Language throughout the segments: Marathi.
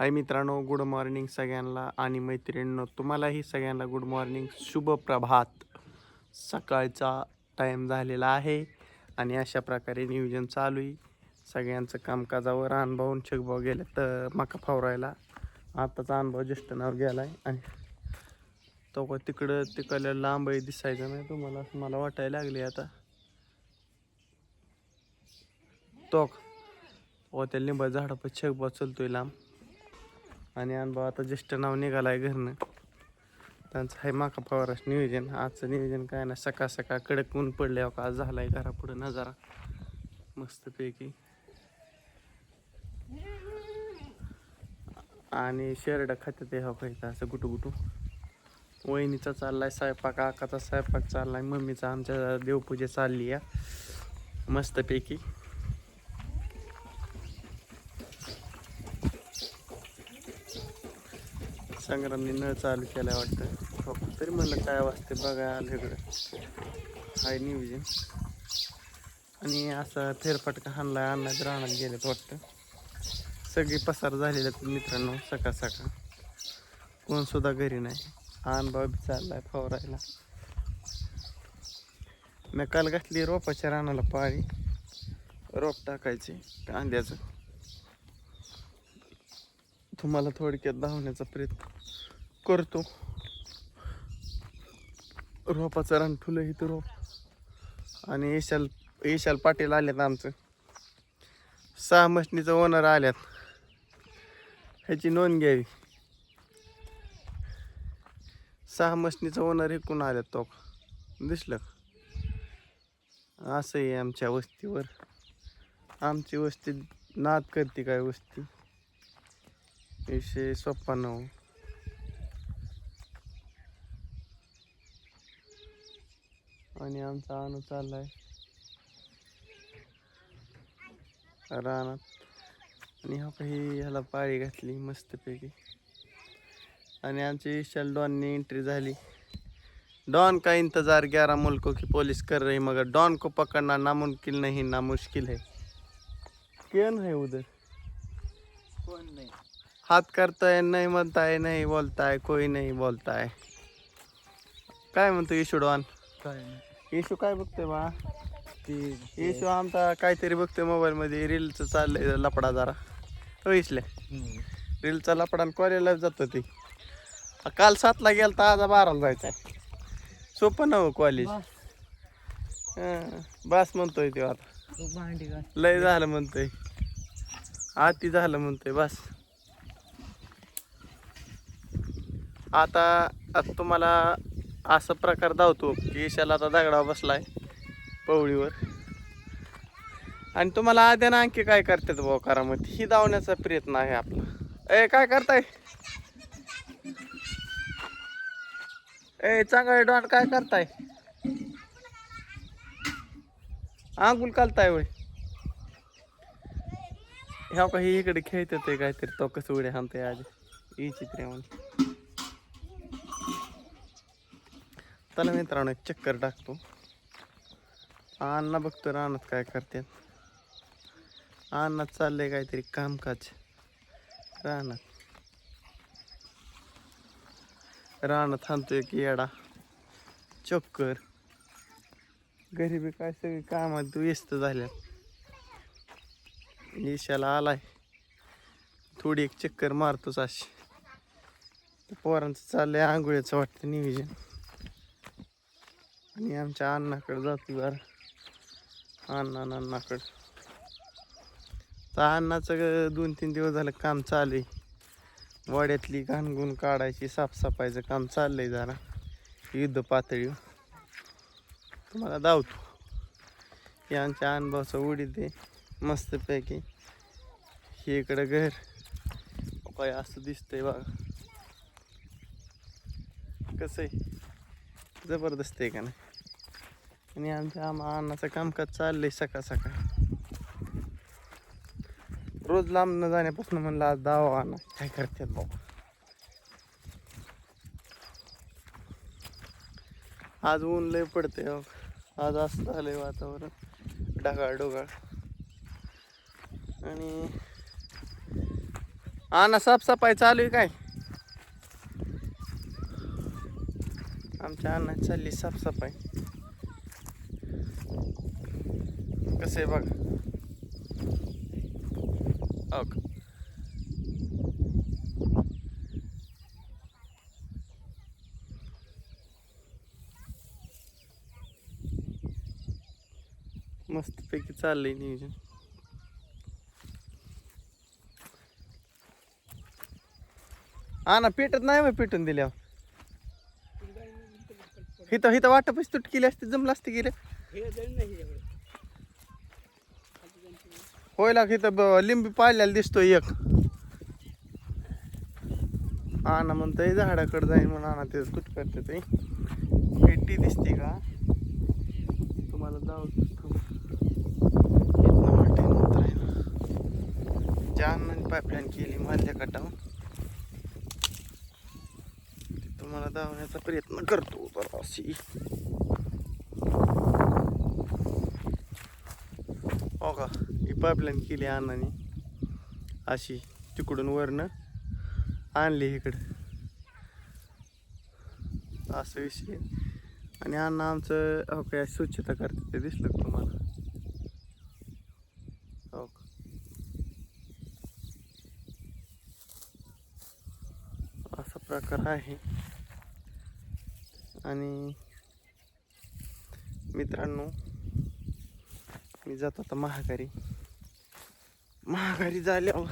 हाय मित्रांनो गुड मॉर्निंग सगळ्यांना आणि मैत्रिणींनो तुम्हालाही सगळ्यांना गुड मॉर्निंग शुभ प्रभात. सकाळचा टाईम झालेला आहे आणि अशा प्रकारे नियोजन चालू आहे. सगळ्यांचं कामकाजावर अनुभवून चकभाव गेले तर मका फवरायला. आताचा अनुभव ज्येष्ठ नाव गेला आहे आणि तो का तिकडं तिकडल्या लांबही दिसायचं नाही तुम्हाला मला वाटायला लागले आता. तो व त्या लिंबा झाडापा छगबा चलतोय लांब. आणि अनुभव आता ज्येष्ठ नाव निघालाय घरनं. त्यांचं आहे माका फवाराच नियोजन. आजचं नियोजन काय ना सकाळ सकाळ कडक ऊन पडले का आज झालाय घरापुढं नजारा. मस्तपैकी. आणि शेरडा खात्यात हा पाहिजे असं गुटू गुटू. वहिनीचा चाललाय स्वयंपाक आकाचा स्वयंपाक चाललाय मम्मीचा आमच्या देवपूजा चालली आहे. मस्तपैकी. संग्रामने नळ चालू केला वाटतं. तरी म्हणलं काय वाजते बघा आलं इकडं हाय नियोजन. आणि असा फेरफटका हाणला अन्नात राहण्यात गेलेत वाटतं. सगळी पसार झालेले आहेत मित्रांनो सकाळ सकाळ. कोण सुद्धा घरी नाही. अनुभव बी चाललाय फवारायला. मी काल घातली रोपाच्या रानाला पाळी. रोप टाकायचे कांद्याचं. तुम्हाला थोडक्यात धावण्याचा प्रयत्न करतो. रोपाचं रान फुलं इथं रोप. आणि येशाल येशाल पाटील आल्यात आमचं. सहा मशनीचं ओनर आल्यात. ह्याची नोंद घ्यावी. सहा मशनीचं ओनर एकूण आल्यात तो. दिसलं असं आहे आमच्या वस्तीवर. आमची वस्ती नाद करते काय वस्ती? एकशे छप्पन्न आणि आमचा अनु चाललाय. रानात. आणि हा काही ह्याला पाळी घातली मस्तपैकी. आणि आमची विशाल डॉननी एंट्री झाली. डॉन का इंतजार ग्यारह मुल्कों की पुलिस कर रही मगर डॉन को पकड़ना नामुमकिन नहीं नामुश्किल है कौन है उधर कोण नाही. हाथ करता है नहीं म्हणता है नहीं बोलता है कोई नहीं बोलता है काय म्हणतो येशू डॉन? काय येशू काय बघतोय बा? ते येशू आमचा काहीतरी बघतोय मोबाईल मध्ये रीलचं चाललंय लपडा जरा. तो इसले. हम्म. रीलचा लपडा आणि कॉलेजला जातो ती. काल सातला गेला तर आज बाराला जायचं सोपं नव कॉलेज बस. म्हणतोय तो आता. लय झालं म्हणतोय. आती झालं म्हणतोय बस. आता तुम्हाला असा प्रकार धावतो की ईशाला आता दगडावर बसलाय पवळीवर. आणि तुम्हाला आद्यानं आणखी काय करतात भाऊ करामध्ये ही धावण्याचा प्रयत्न आहे आपला. ए काय करताय? ए चांगला डॉट काय करताय? आंघोळ कालताय वय ह्या काही इकडे खेळत ते काहीतरी तो कसं उड्या हाणतोय आज. ई म्हणून. चला मित्रांनो एक चक्कर टाकतो. अण्णा बघतो रानात काय करतात अण्णात चाललंय काहीतरी कामकाज. रानात. रानात थांबतो एक येडा. चक्कर. गरिबी काय सगळी कामात व्यस्त झाल्या ईशाला आलाय. थोडी एक चक्कर मारतोच अशी पोरांचं चाललंय आंघोळीचं वाटतं नियोजन. आणि आमच्या अण्णाकडे जातो बरं. अण्णा अण्णाकडं. तर अण्णाचं ग- दोन तीन दिवस झालं काम चालू आहे वाड्यातली घाणगुण काढायची साफसफाईचं काम चाललंय जरा. युद्ध पातळीवर. तुम्हाला धावतो हे आमच्या अनुभवाचं उडीत आहे मस्तपैकी हे इकडं घर. काय असं दिसतंय बघा. कसं आहे जबरदस्त आहे का नाही? आणि आमच्या आम्हा अन्नाचं कामकाज चाललंय सकाळ सकाळ. रोज लांब न जाण्यापासून म्हणलं आज दावा आणा. काय करतात बाबा? आज ऊन लय पडते हो. आज असं झालंय वातावरण. ढगाळ ढोगाळ. आणि आणा साफसफाई चालू आहे काय? आमच्या अन्नाची चालली साफसफाई. कसं आहे बघ. हो का? मस्तपैकी चाललंय नियोजन. हा ना पेटत नाही मग पेटून दिल्यावर. हिथं हिथं वाटपच तुट केली असते जमलं असते गेले होय की तर ब- लिंबी पाळलेला दिसतो एक. हा ना म्हणतोय झाडाकडे जाईन म्हणून आणा ते कुठ करते ते. पेटी दिसते का? तुम्हाला जाऊ जान पाईपलाईन केली माझ्या कटावून तुम्हाला धावण्याचा प्रयत्न करतो जराशी हो का? पाईपलाईन केली अण्णाने. अशी तिकडून वरनं आणली इकडं. असं विषय. आणि अण्णा आमचं हो काय स्वच्छता करते ते दिसलं तुम्हाला? हो असा प्रकार आहे. आणि मित्रांनो मी जातो आता महागारी. माघारी झाल्यावर.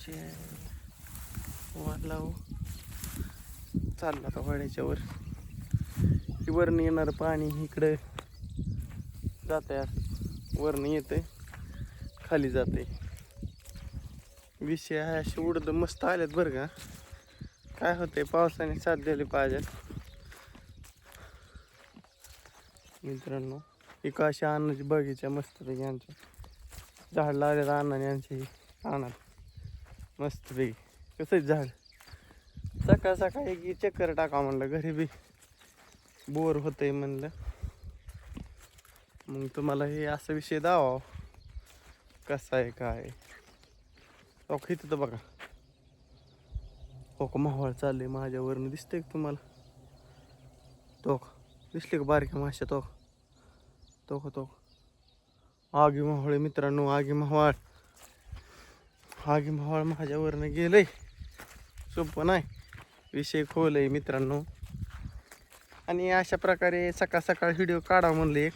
जे लावू. चालला आता वाड्याच्यावर की वरनं येणारं पाणी इकडं जात आहे वरनं येतंय. खाली जाते विषय आहे असे उडद मस्त आल्यात बरं का. काय होते पावसाने साथ दिली पाहिजे. मित्रांनो एका अशा अन्नाची बगीचा मस्त आमच्या झाड लावलेलं अन्नाने आमची रानात मस्तपैकी. कसं आहे झाड? सकाळ सकाळी की चक्कर टाका म्हणलं. घरी बी बोर होतंय म्हणलं. मग तुम्हाला हे असा विषय दावा कसा आहे काय आहे. हो इथं तर बघा. हो का मावळ चाललंय माझ्यावरनं. दिसतंय का तुम्हाला? तो दिसले का बारक्या माश्या? तो तो का तो आगी मावळ मित्रांनो आगी मावळ आगी मावळ माझ्यावरनं गेलंय. सोपं नाही. विषय खोल आहे मित्रांनो. आणि अशा प्रकारे सकाळ सकाळ व्हिडिओ काढा म्हणले.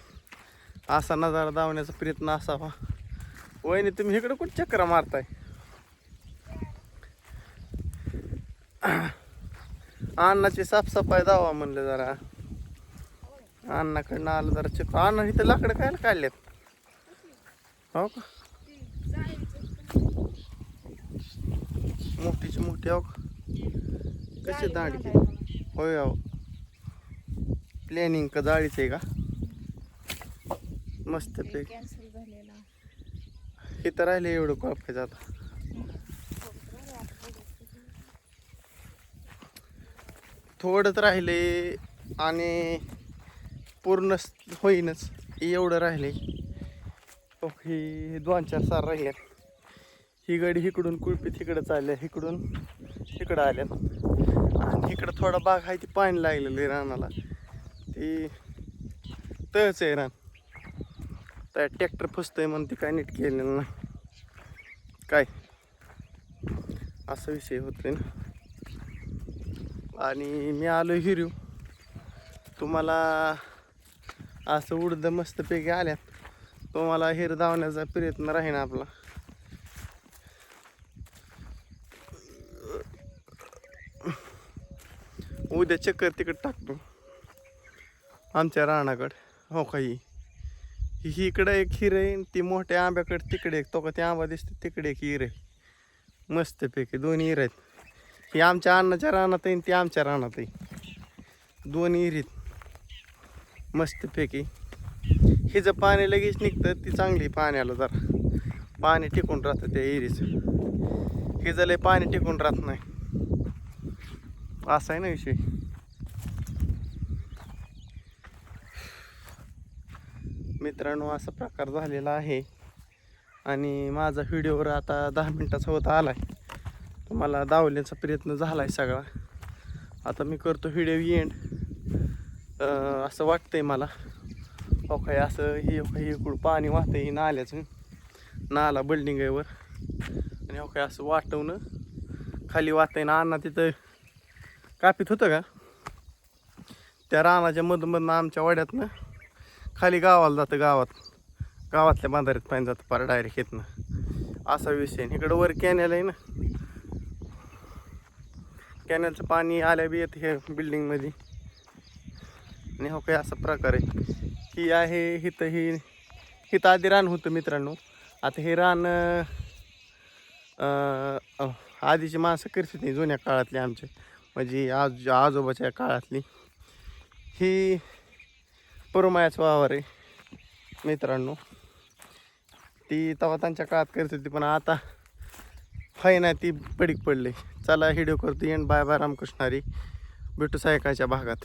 असा नजारा दावण्याचा प्रयत्न असावा. वहिनी तुम्ही इकडे कुठं चक्र मारताय? अन्नाची साफसफाई दावा म्हणलं जरा. अन्नाकडनं आलं जरा चक्र. अण्णा इथं लाकडं काय काढलेत हो का? मोठीची मोठी हो का? कशी दांडकी होय अहो. प्लॅनिंग का जाळीच आहे का? मस्त पैकी. झालेला. इथं राहिले एवढं कॉफीचं आता. थोडंच राहिले आणि पूर्ण होईनच. एवढं राहिले. ही दोन चार सार राहिले ही गाडी इकडून कुळपी तिकडं चालल्या इकडून तिकडं आल्या आणि इकडं थोडा बाग आहे ती पाणी लागलेलं आहे रानाला. ती तळच आहे रान. त्या ट्रॅक्टर फसतंय म्हणून ती काय नीट केलेलं नाही. काय? असा विषय होतोय ना आणि मी आलो हिरू तुम्हाला असं उडद मस्तपैकी आल्या. तुम्हाला हिर धावण्याचा प्रयत्न राहीन आपला. उद्या चक्कर तिकड टाकतो. आमच्या रानाकडं. हो काही ही? इकडं एक हिर आहे ती मोठ्या आंब्याकडे तिकडे एक. तो का ते आंबा दिसतो तिकडे एक हिर आहे. मस्तपैकी दोन हिर आहेत. ही आमच्या अन्नाच्या रानात आहे ती आमच्या रानात आहे. दोन हिरीत मस्तपैकी हिचं पाणी लगेच निघतं ती चांगली पाण्याला जरा. पाणी टिकून राहतं त्या हिरीचं हिचं लय पाणी टिकून राहत नाही. असा आहे ना विषय. मित्रांनो असा प्रकार झालेला आहे. आणि माझा व्हिडिओवर आता दहा मिनटाचा होत आला आहे तुम्हाला दावण्याचा प्रयत्न झाला आहे सगळा. आता मी करतो व्हिडिओ एंड असं वाटतंय मला. हो काय असं हे हे इकडं पाणी वाहतंय ही नाल्याचं. नाला बिल्डिंग आहे वर. आणि हो काय असं वाटवणं. खाली वाहतंय ना अण्णा तिथं कापीत होतं का? त्या रानाच्या मधून आमच्या वाड्यातनं खाली गावाला जातं गावात. गावातल्या बांधाऱ्यात पाणी जातं पार डायरेक्ट येतनं असा विषय इकडं वर कॅनेल आहे ना. कॅनेलचं पाणी आल्या बी येतं हे बिल्डिंगमध्ये आणि हो काय असा प्रकार आहे. ही आहे हिथं ही हिथं आधी रान होतं मित्रांनो. आता हे रान आधीची माणसं करत होती जुन्या काळातली आमचे. म्हणजे आज आजोबाच्या काळातली. ही पुरमायाचं वावर आहे मित्रांनो. ती तेव्हा त्यांच्या काळात करत होती पण आता फाईन आहे ती पडीक पडली. चला व्हिडिओ करतो. येण बाय बाय रामकृष्णारी भेटू सायकाच्या भागात.